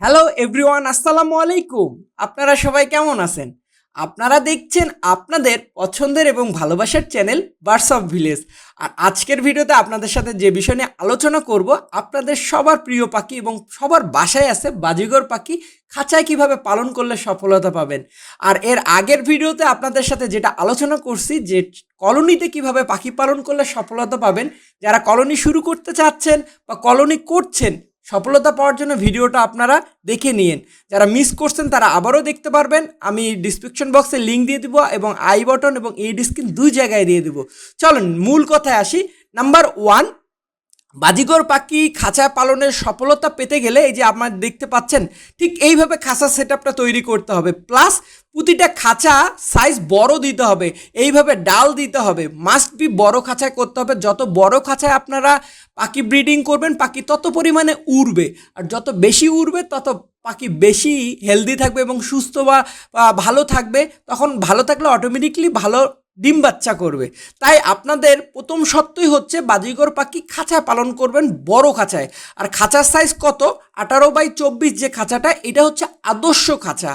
Hello everyone আসসালামু আলাইকুম। আপনারা সবাই কেমন আছেন? আপনারা দেখছেন আপনাদের পছন্দের এবং ভালোবাসার চ্যানেল বার্স অফ ভিলেজ আর আজকের ভিডিওতে আপনাদের সাথে যে বিষয় নিয়ে আলোচনা করব, আপনাদের সবার প্রিয় পাখি এবং সবার বাসায় আছে বাজিগর পাখি, খাঁচায় কীভাবে পালন করলে সফলতা পাবেন। আর এর আগের ভিডিওতে আপনাদের সাথে যেটা আলোচনা করছি, যে কলোনিতে কীভাবে পাখি পালন করলে সফলতা পাবেন, যারা কলোনি শুরু করতে চাচ্ছেন বা কলোনি করছেন সফলতা পাওয়ার জন্য ভিডিওটা আপনারা দেখে নিন যারা মিস করছেন, তারা আবারও দেখতে পারবেন। আমি ডিসক্রিপশন বক্সে লিঙ্ক দিয়ে দিব এবং আই বটন এবং এই স্ক্রিন দুই জায়গায় দিয়ে দিব। চলুন, মূল কথায় আসি। নাম্বার ওয়ান বাজিগর পাখি খাঁচা পালনের সফলতা পেতে গেলে এই যে আপনার দেখতে পাচ্ছেন, ঠিক এইভাবে খাঁচা সেট তৈরি করতে হবে। প্লাস প্রতিটা খাঁচা সাইজ বড় দিতে হবে, এইভাবে ডাল দিতে হবে। মাস্ট বি বড় খাঁচায় করতে হবে। যত বড় খাঁচায় আপনারা পাখি ব্রিডিং করবেন, পাখি তত পরিমাণে উড়বে। আর যত বেশি উড়বে, তত পাখি বেশি হেলদি থাকবে এবং সুস্থ বা ভালো থাকবে। তখন ভালো থাকলে অটোমেটিকলি ভালো ডিম বাচ্চা করবে। তাই আপনাদের প্রথম সত্যই হচ্ছে বাজিগর পাখি খাঁচায় পালন করবেন বড় খাঁচায়। আর খাঁচার সাইজ কত? আঠারো বাই চব্বিশ যে খাঁচাটা, এটা হচ্ছে আদর্শ খাঁচা।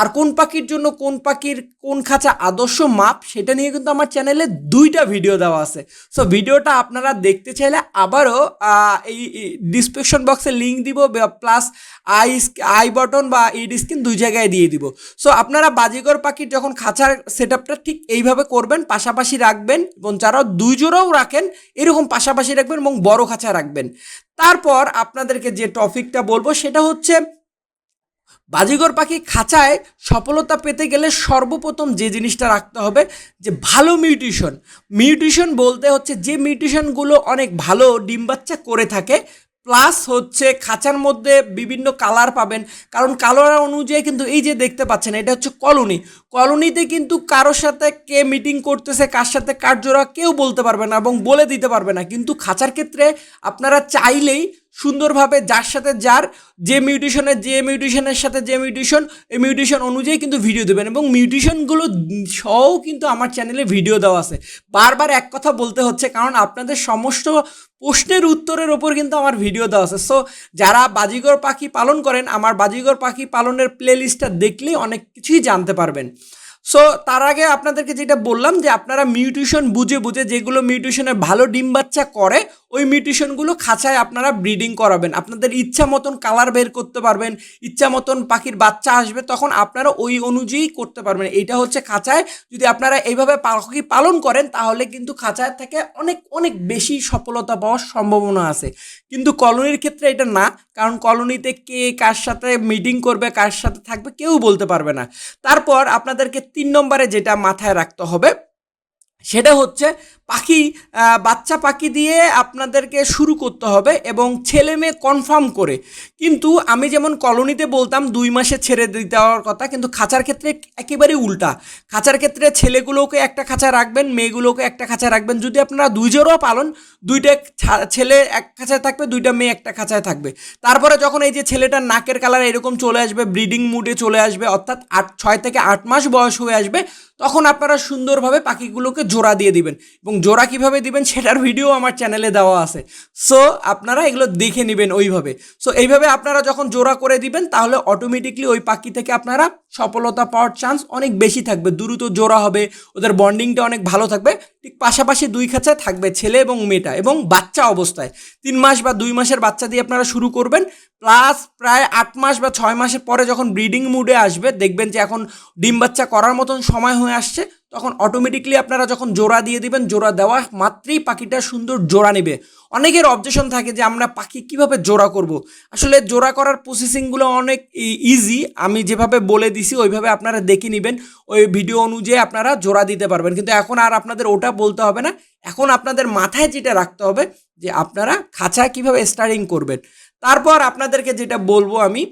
আর কোন পাখির জন্য কোন পাখির কোন খাঁচা আদর্শ মাপ, সেটা নিয়ে কিন্তু আমার চ্যানেলে দুইটা ভিডিও দেওয়া আছে। সো ভিডিওটা আপনারা দেখতে চাইলে আবারও এই ডিসক্রিপশন বক্সে লিঙ্ক দিব প্লাস আই আই বটন বা এই স্ক্রিন দুই জায়গায় দিয়ে দিব। সো আপনারা বাজিগর পাখির যখন খাঁচার সেট ঠিক এইভাবে করবেন, পাশাপাশি রাখবেন এবং যারা দুই জোড়াও রাখেন, এরকম পাশাপাশি রাখবেন এবং বড় খাঁচা রাখবেন। তারপর আপনাদেরকে যে টপিকটা বলব, সেটা হচ্ছে বাজিগর পাখি খাঁচায় সফলতা পেতে গেলে সর্বপ্রথম যে জিনিসটা রাখতে হবে, যে ভালো মিউটিশন। মিউটিশন বলতে হচ্ছে যে মিউটিশনগুলো অনেক ভালো ডিম বাচ্চা করে থাকে প্লাস হচ্ছে খাঁচার মধ্যে বিভিন্ন কালার পাবেন। কারণ কালার অনুযায়ী কিন্তু এই যে দেখতে পাচ্ছেন, এটা হচ্ছে কলোনি। কলোনিতে কিন্তু কারোর সাথে কে মিটিং করতেছে, কার সাথে কার জোড়া, কেউ বলতে পারবে না এবং বলে দিতে পারবে না। কিন্তু খাঁচার ক্ষেত্রে আপনারা চাইলেই সুন্দরভাবে যার সাথে যার, যে মিউটিশনের যে মিউটিশনের সাথে যে মিউটিশন এই মিউটিশন অনুযায়ী কিন্তু ভিডিও দেবেন এবং মিউটিশনগুলো সহ কিন্তু আমার চ্যানেলে ভিডিও দেওয়া আছে। বারবার এক কথা বলতে হচ্ছে, কারণ আপনাদের সমস্ত প্রশ্নের উত্তরের ওপর কিন্তু আমার ভিডিও দেওয়া আছে। সো যারা বাজিগর পাখি পালন করেন, আমার বাজিগর পাখি পালনের প্লে লিস্টটা দেখলেই অনেক কিছুই জানতে পারবেন। সো তার আগে আপনাদেরকে যেটা বললাম যে, আপনারা মিউটিশন বুঝে বুঝে যেগুলো মিউটিউশনে ভালো ডিম বাচ্চা করে ওই মিউটিশনগুলো খাঁচায় আপনারা ব্রিডিং করাবেন। আপনাদের ইচ্ছা মতন কালার বের করতে পারবেন, ইচ্ছা মতন পাখির বাচ্চা আসবে, তখন আপনারা ওই অনুযায়ী করতে পারবেন। এইটা হচ্ছে খাঁচায়, যদি আপনারা এইভাবে পাখি পালন করেন, তাহলে কিন্তু খাঁচায় থেকে অনেক অনেক বেশি সফলতা পাওয়ার সম্ভাবনা আছে। কিন্তু কলোনির ক্ষেত্রে এটা না, কারণ কলোনিতে কে কার সাথে মিটিং করবে, কার সাথে থাকবে, কেউ বলতে পারবে না। তারপর আপনাদেরকে তিন নম্বরে যেটা মাথায় রাখতে হবে, সেটা হচ্ছে পাখি বাচ্চা পাখি দিয়ে আপনাদেরকে শুরু করতে হবে এবং ছেলে মেয়ে কনফার্ম করে। কিন্তু আমি যেমন কলোনিতে বলতাম, দুই মাসে ছেড়ে দেওয়ার কথা, কিন্তু খাঁচার ক্ষেত্রে একেবারে উল্টা। খাঁচার ক্ষেত্রে ছেলেগুলোকে একটা খাঁচা রাখবেন, মেয়েগুলোকে একটা খাঁচা রাখবেন। যদি আপনারা দুই জোড়াও পালন, দুইটা ছেলে এক খাঁচায় থাকবে, দুইটা মেয়ে একটা খাঁচায় থাকবে। তারপরে যখন এই যে ছেলেটার নাকের কালার এরকম চলে আসবে ব্রিডিং মুডে চলে আসবে, অর্থাৎ আট, ছয় থেকে আট মাস বয়স হয়ে আসবে, তখন আপনারা সুন্দরভাবে পাখিগুলোকে জোড়া দিয়ে দিবেন এবং জোড়া কীভাবে দিবেন সেটার ভিডিও আমার চ্যানেলে দেওয়া আছে। সো আপনারা এগুলো দেখে নেবেন ওইভাবে। সো এইভাবে আপনারা যখন জোড়া করে দিবেন, তাহলে অটোমেটিকলি ওই পাখি থেকে আপনারা সফলতা পাওয়ার চান্স অনেক বেশি থাকবে। দ্রুত জোড়া হবে, ওদের বন্ডিংটা অনেক ভালো থাকবে। ঠিক পাশাপাশি দুই খাঁচায় থাকবে ছেলে এবং মেয়েটা এবং বাচ্চা অবস্থায়। তিন মাস বা দুই মাসের বাচ্চা দিয়ে আপনারা শুরু করবেন। প্লাস প্রায় আট মাস বা ছয় মাসের পরে যখন ব্রিডিং মুডে আসবে, দেখবেন যে এখন ডিম বাচ্চা করার মতন সময় হয়ে আসছে। তখন অটোমেটিকলি আপনারা যখন জোড়া দিয়ে দিবেন, জোড়া দেওয়া মাত্রেই পাখিটা সুন্দর জোড়া নেবে। অনেকের অবজেশন থাকে যে আমরা পাখি কীভাবে জোড়া করব। আসলে জোড়া করার প্রসেসিংগুলো অনেক ইজি আমি যেভাবে বলে দিছি, ওইভাবে আপনারা দেখে নেবেন। ওই ভিডিও অনুযায়ী আপনারা জোড়া দিতে পারবেন। কিন্তু এখন আর আপনাদের ওটা বলতে হবে না। এখন আপনাদের মাথায় যেটা রাখতে হবে যে আপনারা খাঁচা কীভাবে স্টারিং করবেন। তারপর আপনাদেরকে যেটা বলব আমি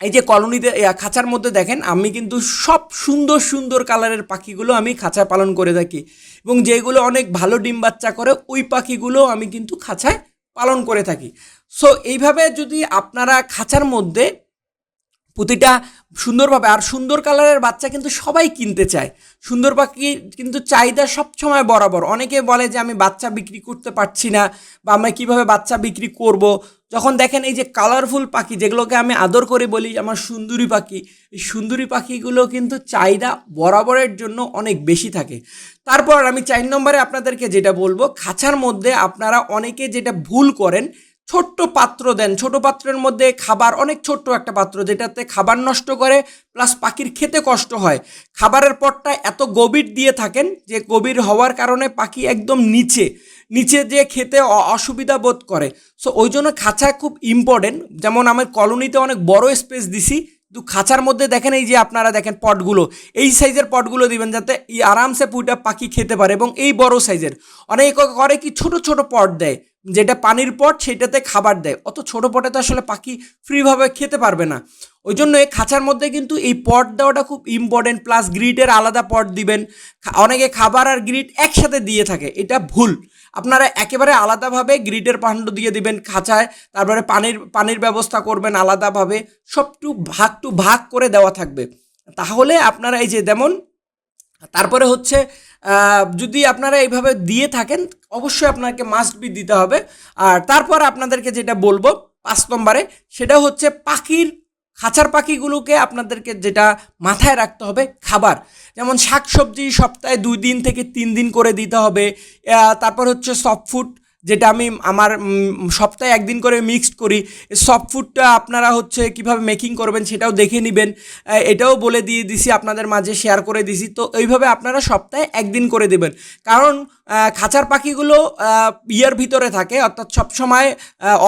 এই যে কলোনিতে খাঁচার মধ্যে দেখেন, আমি কিন্তু সব সুন্দর সুন্দর কালারের পাখিগুলো আমি খাঁচায় পালন করে থাকি। এবং যেগুলো অনেক ভালো ডিম বাচ্চা করে, ওই পাখিগুলো আমি কিন্তু খাঁচায় পালন করে থাকি। সো এইভাবে যদি আপনারা খাঁচার মধ্যে প্রতিটা সুন্দরভাবে, আর সুন্দর কালারের বাচ্চা কিন্তু সবাই কিনতে চায়। সুন্দর পাখি কিন্তু চাহিদা সবসময় বরাবর। অনেকে বলে যে, আমি বাচ্চা বিক্রি করতে পারছি না বা আমরা কীভাবে বাচ্চা বিক্রি করব? যখন দেখেন এই যে কালারফুল পাখি, যেগুলোকে আমি আদর করে বলি, আমার সুন্দরী পাখি, এই সুন্দরী পাখিগুলো কিন্তু চাহিদা বরাবরের জন্য অনেক বেশি থাকে। তারপর আমি চার নম্বরে আপনাদেরকে যেটা বলব, খাঁচার মধ্যে আপনারা অনেকে যেটা ভুল করেন ছোট্ট পাত্র দেন। ছোট পাত্রের মধ্যে খাবার, অনেক ছোট্ট একটা পাত্র যেটাতে খাবার নষ্ট করে প্লাস পাখির খেতে কষ্ট হয়। খাবারের পরটা এত গভীর দিয়ে থাকেন যে গভীর হওয়ার কারণে পাখি একদম নিচে নিচে যে খেতে অসুবিধা বোধ করে। সো ওই জন্য খাঁচা খুব ইম্পর্টেন্ট যেমন আমার কলোনিতে অনেক বড় স্পেস দিছি কিন্তু খাঁচার মধ্যে দেখেন এই যে আপনারা দেখেন পটগুলো, এই সাইজের পটগুলো দিবেন যাতে আরামসে পুইটা পাখি খেতে পারে এবং এই বড় সাইজের। অনেকে করে কি ছোট ছোট পট দেয়, যেটা পানির পট সেটাতে খাবার দেয়। অত ছোট পটে তো আসলে পাখি ফ্রিভাবে খেতে পারবে না। ওই জন্য খাঁচার মধ্যে কিন্তু এই পট দেওয়াটা খুব ইম্পর্টেন্ট প্লাস গ্রিটের আলাদা পট দিবেন। অনেকে খাবার আর গ্রিট একসাথে দিয়ে থাকে, এটা ভুল। আপনারা একেবারে আলাদাভাবে গ্রিডের পাণ্ড দিয়ে দিবেন খাঁচায়, তারপরে পানির পানির ব্যবস্থা করবেন আলাদাভাবে, সব টু ভাগ টু ভাগ করে দেওয়া থাকবে। তাহলে আপনারা এই যে যেমন, তারপরে হচ্ছে যদি আপনারা এইভাবে দিয়ে থাকেন, অবশ্যই আপনাকে মাস্ট বি দিতে হবে। আর তারপর আপনাদেরকে যেটা বলব, পাঁচ নম্বরে, সেটা হচ্ছে পাখির খাঁচার পাখিগুলোকে আপনাদেরকে যেটা মাথায় রাখতে হবে, খাবার। যেমন শাকসবজি সপ্তাহে দুই দিন থেকে তিন দিন করে দিতে হবে। তারপর হচ্ছে সফট ফুড যেটা আমি আমার সপ্তাহে একদিন করে মিক্সড করি। সফট ফুডটা আপনারা হচ্ছে কীভাবে মেকিং করবেন সেটাও দেখে নেবেন। এটাও বলে দিয়ে দিছি, আপনাদের মাঝে শেয়ার করে দিছি। তো এইভাবে আপনারা সপ্তাহে একদিন করে দেবেন। কারণ খাঁচার পাখিগুলো ইয়ের ভিতরে থাকে, অর্থাৎ সবসময়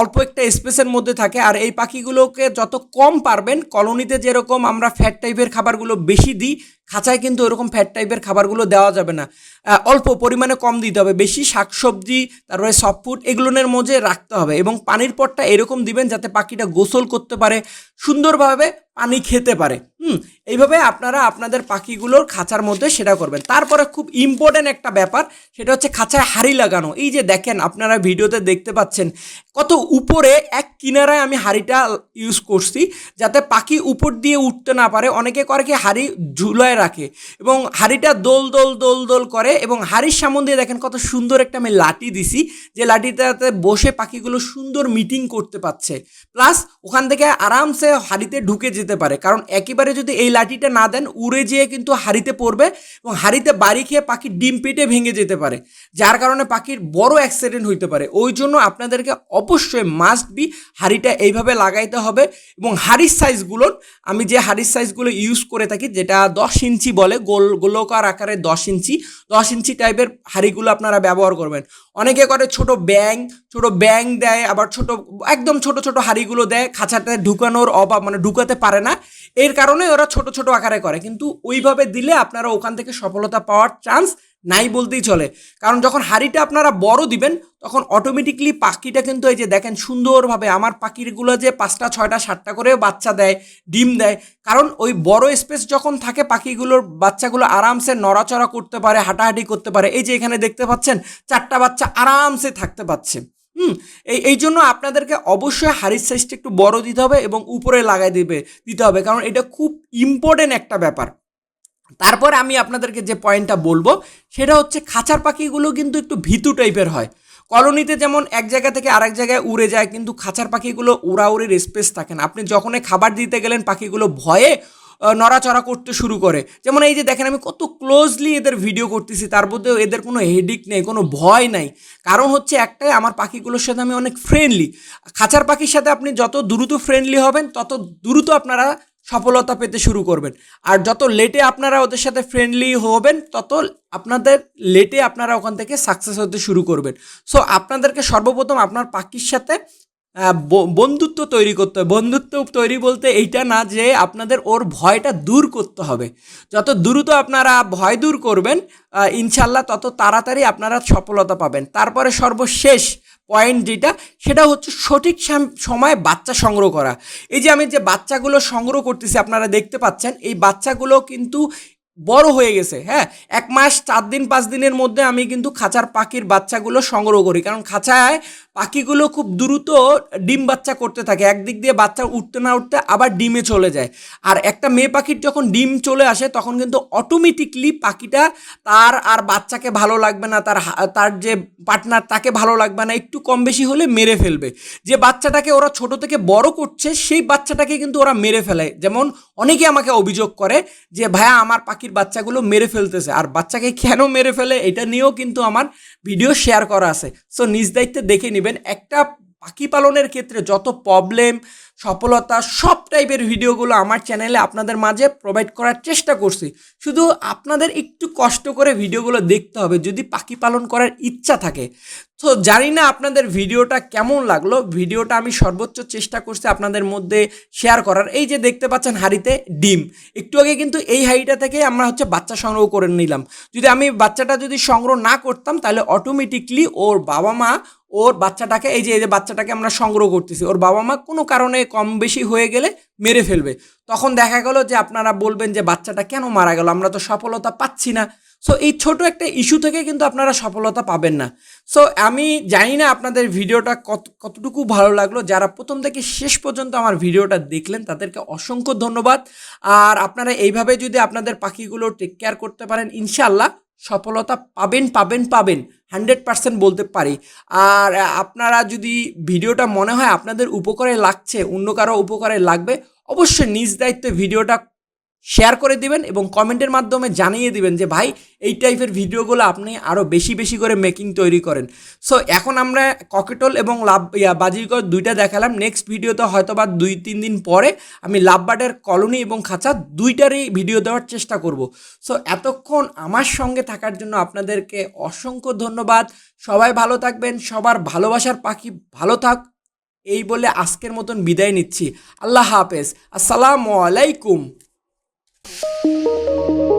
অল্প একটা স্পেসের মধ্যে থাকে। আর এই পাখিগুলোকে যত কম পারবেন, কলোনিতে যেরকম আমরা ফ্যাট টাইপের খাবারগুলো বেশি দিই, খাঁচায় কিন্তু ওরকম ফ্যাট টাইপের খাবারগুলো দেওয়া যাবে না। অল্প পরিমাণে কম দিতে হবে। বেশি শাকসবজি, তারপরে সফট এগুলোর মধ্যে রাখতে হবে এবং পানির পটটা এরকম দিবেন যাতে পাখিটা গোসল করতে পারে সুন্দরভাবে পানি খেতে পারে। হুম, এইভাবে আপনারা আপনাদের পাখিগুলোর খাঁচার মধ্যে সেটা করবেন। তারপরে খুব ইম্পর্ট্যান্ট একটা ব্যাপার, সেটা হচ্ছে খাঁচায় হাড়ি লাগানো। এই যে দেখেন, আপনারা ভিডিওতে দেখতে পাচ্ছেন কত উপরে এক কিনারায় আমি হাড়িটা ইউজ করছি, যাতে পাখি উপর দিয়ে উঠতে না পারে। অনেকে করে কি হাড়ি ঝুলায় রাখে এবং হাড়িটা দোল দোল দোল দোল করে এবং হাড়ির সামন দিয়ে দেখেন কত সুন্দর একটা আমি লাঠি দিছি। যে লাঠিটাতে বসে পাখিগুলো সুন্দর মিটিং করতে পারছে। প্লাস ওখান থেকে আরামসে হাড়িতে ঢুকে যেতে পারে। কারণ একেবারে যদি এই লাঠিটা না দেন, উড়ে যেয়ে কিন্তু হাড়িতে পড়বে এবং হাড়িতে বাড়ি খেয়ে পাখির ডিম পেটে ভেঙে যেতে পারে, যার কারণে পাখির বড় অ্যাক্সিডেন্ট হইতে পারে। ওই জন্য আপনাদেরকে অবশ্যই মাস্ট বি হাড়িটা এইভাবে লাগাইতে হবে এবং হাড়ির সাইজগুলোর আমি যে হাড়ির সাইজগুলো ইউজ করে থাকি, যেটা দশ ইঞ্চি বলে, গোল, গোলকার আকারে দশ ইঞ্চি দশ ইঞ্চি টাইপের হাড়িগুলো আপনারা ব্যবহার করবেন। অনেকে করে ছোট ব্যাং ছোট ব্যাং দেয়, আবার ছোট, একদম ছোট ছোট হাড়িগুলো দেয়, খাঁচাতে ঢুকানোর অভাব মানে ঢুকাতে পারে না। এর কারণে ওরা ছোট ছোট আকারে করে। কিন্তু ওইভাবে দিলে আপনারা ওখান থেকে সফলতা পাওয়ার চান্স নাই বলতেই চলে। কারণ যখন হাড়িটা আপনারা বড় দিবেন, তখন অটোমেটিকলি পাখিটা কিন্তু এই যে দেখেন সুন্দরভাবে আমার পাখিগুলো যে পাঁচটা, ছয়টা, সাতটা করে বাচ্চা দেয়, ডিম দেয়। কারণ ওই বড় স্পেস যখন থাকে, পাখিগুলোর বাচ্চাগুলো আরামসে নড়াচড়া করতে পারে, হাঁটাহাঁটি করতে পারে। এই যে এখানে দেখতে পাচ্ছেন, চারটা বাচ্চা আরামসে থাকতে পারছে। হুম, এই এই জন্য আপনাদেরকে অবশ্যই হাড়ির সাইজটা একটু বড় দিতে হবে এবং উপরে লাগাই দিবে, দিতে হবে। কারণ এটা খুব ইম্পর্টেন্ট একটা ব্যাপার। তারপর আমি আপনাদেরকে যে পয়েন্টটা বলব, সেটা হচ্ছে খাঁচার পাখিগুলো কিন্তু একটু ভীতু টাইপের হয়। কলোনিতে যেমন এক জায়গা থেকে আরেক জায়গায় উড়ে যায়, কিন্তু খাঁচার পাখিগুলো উড়াউড়ির স্পেস থাকে না। আপনি যখনই খাবার দিতে গেলেন, পাখিগুলো ভয়ে নড়াচড়া করতে শুরু করে। যেমন এই যে দেখেন, আমি কত ক্লোজলি এদের ভিডিও করতেছি, তার মধ্যেও এদের কোনো হেডিক নেই, কোনো ভয় নাই। কারণ হচ্ছে একটাই, আমার পাখিগুলোর সাথে আমি অনেক ফ্রেন্ডলি খাঁচার পাখির সাথে আপনি যত দ্রুত ফ্রেন্ডলি হবেন, তত দ্রুত আপনারা সফলতা পেতে শুরু করবেন। আর যত লেটে আপনারা ওদের সাথে ফ্রেন্ডলি হবেন, তত আপনাদের লেটে আপনারা ওখান থেকে সাকসেস হতে শুরু করবেন। সো আপনাদেরকে সর্বপ্রথম আপনার পাখির সাথে বন্ধুত্ব তৈরি করতে হবে। বন্ধুত্ব তৈরি বলতে এইটা না যে আপনাদের ওর ভয়টা দূর করতে হবে। যত দ্রুত আপনারা ভয় দূর করবেন ইনশাল্লাহ তত তাড়াতাড়ি আপনারা সফলতা পাবেন। তারপরে সর্বশেষ পয়েন্ট যেটা, সেটা হচ্ছে সঠিক সাম- সময়ে বাচ্চা সংগ্রহ করা। এই যে আমি যে বাচ্চাগুলো সংগ্রহ করতেছি, আপনারা দেখতে পাচ্ছেন, এই বাচ্চাগুলো কিন্তু বড় হয়ে গেছে হ্যাঁ? এক মাস, চার দিন, পাঁচ দিনের মধ্যে আমি কিন্তু খাঁচার পাখির বাচ্চাগুলো সংগ্রহ করি। কারণ খাঁচায় পাখিগুলো খুব দ্রুত ডিম বাচ্চা করতে থাকে। একদিক দিয়ে বাচ্চা উঠতে না উঠতে আবার ডিমে চলে যায়। আর একটা মেয়ে পাখির যখন ডিম চলে আসে, তখন কিন্তু অটোমেটিকলি পাখিটা তার আর বাচ্চাকে ভালো লাগবে না, তার তার যে পার্টনার তাকে ভালো লাগবে না, একটু কম বেশি হলে মেরে ফেলবে। যে বাচ্চাটাকে ওরা ছোট থেকে বড় করছে, সেই বাচ্চাটাকে কিন্তু ওরা মেরে ফেলে যেমন অনেকে আমাকে অভিযোগ করে যে, ভাইয়া, আমার পাখির বাচ্চাগুলো মেরে ফেলতেছে। আর বাচ্চাকে কেন মেরে ফেলে এটা নিয়েও কিন্তু আমার ভিডিও শেয়ার করা আছে। সো, নিজ দায়িত্বে দেখে নেবেন, একটা পাখি পালনের ক্ষেত্রে যত প্রবলেম সফলতা, সব টাইপের ভিডিওগুলো আমার চ্যানেলে আপনাদের মাঝে প্রোভাইড করার চেষ্টা করছি। শুধু আপনাদের একটু কষ্ট করে ভিডিওগুলো দেখতে হবে। যদি পাখি পালন করার ইচ্ছা থাকে তো জানি না আপনাদের ভিডিওটা কেমন লাগল। ভিডিওটা আমি সর্বোচ্চ চেষ্টা করছি আপনাদের মধ্যে শেয়ার করার। এই যে দেখতে পাচ্ছেন হাড়িতে ডিম। একটু আগে কিন্তু এই হাড়িটা থেকে আমরা হচ্ছে বাচ্চা সংগ্রহ করে নিলাম। যদি আমি বাচ্চাটা যদি সংগ্রহ না করতাম, তাহলে অটোমেটিকলি ওর বাবা মা ওর বাচ্চাটাকে, এই যে এই যে বাচ্চাটাকে আমরা সংগ্রহ করতেছি, ওর বাবা মা কোনো কারণে কম বেশি হয়ে গেলে মেরে ফেলবে। তখন দেখা গেল যে আপনারা বলবেন যে বাচ্চাটা কেন মারা গেল? আমরা তো সফলতা পাচ্ছি না। সো এই ছোট একটা ইস্যু থেকে কিন্তু আপনারা সফলতা পাবেন না। সো আমি জানি না আপনাদের ভিডিওটা কত, কতটুকু ভালো লাগল। যারা প্রথম থেকে শেষ পর্যন্ত আমার ভিডিওটা দেখলেন, তাদেরকে অসংখ্য ধন্যবাদ। আর আপনারা এইভাবে যদি আপনাদের পাখিগুলো টেক কেয়ার করতে পারেন ইনশাল্লাহ সফলতা পাবেন পাবেন পাবেন। হান্ড্রেড পার্সেন্ট বলতে পারি। আর আপনারা যদি ভিডিওটা মনে হয় আপনাদের উপকারে লাগছে, অন্য কারও উপকারে লাগবে, অবশ্যই নিজ দায়িত্বে ভিডিওটা শেয়ার করে দিবেন এবং কমেন্টের মাধ্যমে জানিয়ে দিবেন যে, ভাই, এই টাইপের ভিডিওগুলো আপনি আরও বেশি বেশি করে মেকিং তৈরি করেন। সো এখন আমরা ককেটল এবং লাভ বাজিকর দুইটা দেখালাম। নেক্সট ভিডিওতে হয়তো বা দুই, তিন দিন পরে আমি লাভবার্ডের কলোনি এবং খাঁচা দুইটারই ভিডিও দেওয়ার চেষ্টা করব। সো এতক্ষণ আমার সঙ্গে থাকার জন্য আপনাদেরকে অসংখ্য ধন্যবাদ। সবাই ভালো থাকবেন, সবার ভালোবাসার পাখি ভালো থাক। এই বলে আজকের মতন বিদায় নিচ্ছি। আল্লাহ হাফেজ। আসসালামু আলাইকুম। Música